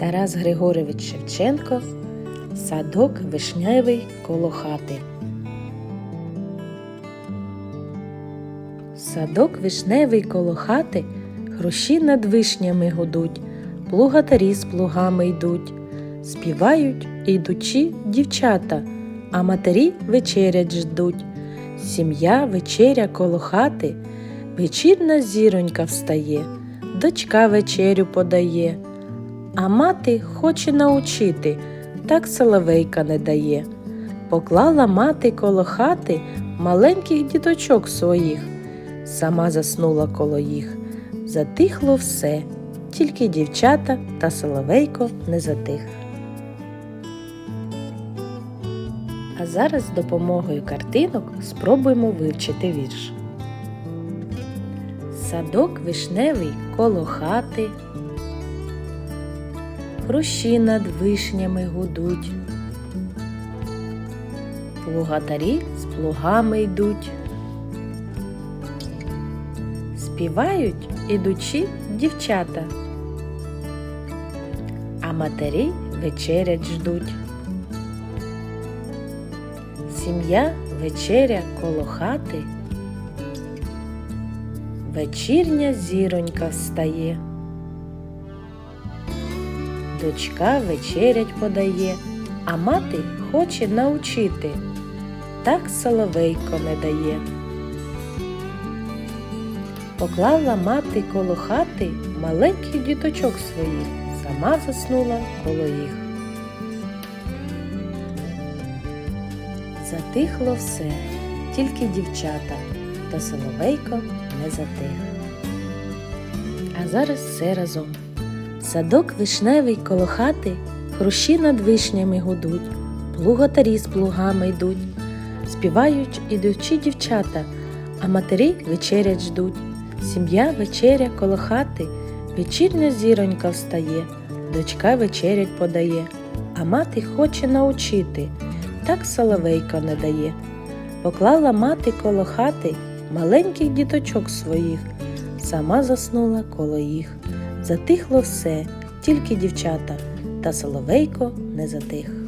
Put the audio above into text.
Тарас Григорович Шевченко Садок вишневий коло хати. Садок вишневий коло хати, хрущі над вишнями гудуть, плугатарі з плугами йдуть, співають ідучі дівчата, а матері вечерять ждуть. Сім'я вечеря коло хати, вечірна зіронька встає, дочка вечерю подає, а мати хоче научити, так соловейка не дає. Поклала мати коло хати маленьких діточок своїх, сама заснула коло їх. Затихло все, тільки дівчата та соловейко не затих. А зараз з допомогою картинок спробуємо вивчити вірш. Садок вишневий коло хати, хрущі над вишнями гудуть, плугатарі з плугами йдуть, співають ідучі дівчата, а матері вечерять ждуть. Сім'я вечеря коло хати, вечірня зіронька встає, дочка вечерять подає, а мати хоче научити, так соловейко не дає. Поклала мати коло хати маленьких діточок своїх, сама заснула коло їх. Затихло все, тільки дівчата, та соловейко не затих. А зараз все разом. Садок вишневий коло хати, хрущі над вишнями гудуть, плугатарі з плугами йдуть, співають ідучі дівчата, а матері вечерять ждуть. Сім'я вечеря коло хати, вечірня зіронька встає, дочка вечерять подає, а мати хоче научити так соловейка не дає. Поклала мати коло хати маленьких діточок своїх, сама заснула коло їх. Затихло все, тільки дівчата, та соловейко не затих.